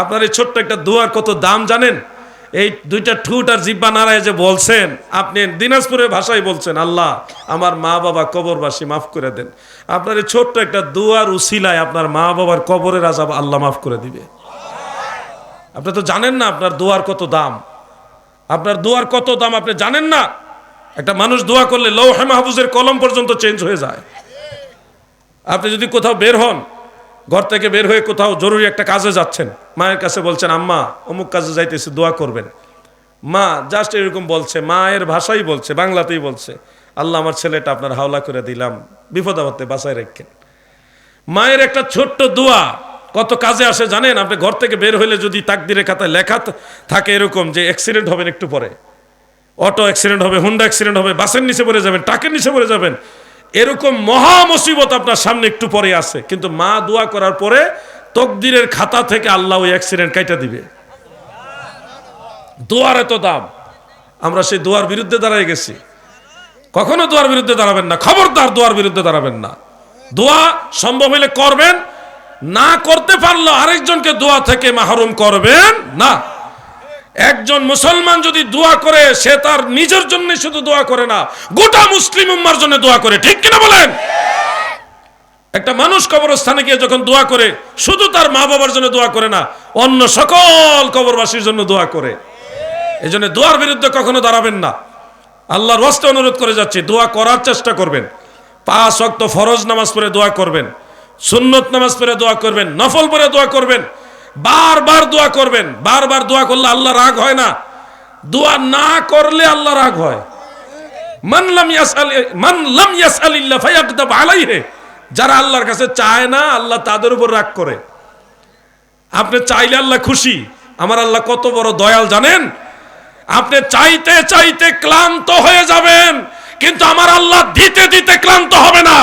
আপনার এই ছোট্ট একটা দুয়ার কত দাম জানেন? এই দুইটা ঠুট আর জিব্বা নাড়ায় যে বলছেন, আপনি দিনাজপুরের ভাষায় বলছেন, আল্লাহ, আমার মা বাবা কবরবাসী মাফ করে দেন। আপনার এই ছোট্ট একটা দুয়ার উসিলায় আপনার মা বাবার কবরের আজাব আল্লাহ মাফ করে দিবে। আপনি তো জানেন না আপনার দোয়ার কত দাম। আপনার দোয়ার কত দাম আপনি জানেন না? একটা মানুষ দোয়া করলে লৌহে মাহফুজের কলম পর্যন্ত চেঞ্জ হয়ে যায়। আপনি যদি কোথাও বের হন ঘর থেকে বের হয়ে কোথাও জরুরি একটা কাজে যাচ্ছেন। মায়ের কাছে বলছেন, আম্মা, অমুক কাজে যাইতেছে, দোয়া করবেন। মা জাস্ট এরকম বলছে, মায়ের ভাষাই বলছে, বাংলাতেই বলছে, আল্লাহ আমার ছেলেটা আপনার হাওলা করে দিলাম, বিপদ আপদে বাসায় রেখেন। মায়ের একটা ছোট্ট দোয়া, কত কাজে আসে জানেন? আপনি ঘর থেকে বের হইলে যদি তাকদিরে খাতায় লেখা থাকে এরকম যে অ্যাক্সিডেন্ট হবেন একটু পরে অটো অ্যাক্সিডেন্ট হবে হুন্ডা অ্যাক্সিডেন্ট হবে, বাসের নিচে পড়ে যাবেন টাকের নিচে পড়ে যাবেন এরকম মহা মুসিবত আপনার সামনে একটু পরে আসে কিন্তু মা দোয়া করার পরে তকদিরের খাতা থেকে আল্লাহ ওই অ্যাক্সিডেন্ট কাইটা দিবে। দোয়ার এত দাম। আমরা সেই দোয়ার বিরুদ্ধে দাঁড়ায় গেছি। কখনো দোয়ার বিরুদ্ধে দাঁড়াবেন না। খবরদার দোয়ার বিরুদ্ধে দাঁড়াবেন না। দোয়া সম্ভব হলে করবেন। না করতে পারল আরেকজনকে দোয়া থেকে মাহরুম করবেন না। একজন মুসলমান যদি দোয়া করে, সে তার নিজের জন্য শুধু দোয়া করে না, গোটা মুসলিম উম্মার জন্য দোয়া করে। ঠিক কিনা বলেন? একটা মানুষ কবরস্থানে গিয়ে যখন দোয়া করে, শুধু তার মা বাবার জন্য দোয়া করে না, অন্য সকল কবরবাসীর জন্য দোয়া করে। এই জন্য দোয়ার বিরুদ্ধে কখনো দাঁড়াবেন না। আল্লাহর ওয়াস্তে অনুরোধ করে যাচ্ছি, দোয়া করার চেষ্টা করবেন। পাঁচ অক্ত ফরজ নামাজ পড়ে দোয়া করবেন, সুন্নত নামাজ পড়ে দোয়া করবেন, নফল পড়ে দোয়া করবেন বারবার দোয়া করবেন, বারবার দোয়া করলে আল্লাহ রাগ হয় না। দোয়া না করলে আল্লাহ রাগ হয়। যারা আল্লাহর কাছে চায় না, আল্লাহ তাদের উপর রাগ করে। আপনি চাইলে আল্লাহ খুশি। আমার আল্লাহ কত বড় দয়াল, জানেন? আপনি চাইতে চাইতে ক্লান্ত হয়ে যাবেন, কিন্তু আমার আল্লাহ দিতে দিতে ক্লান্ত হবে না।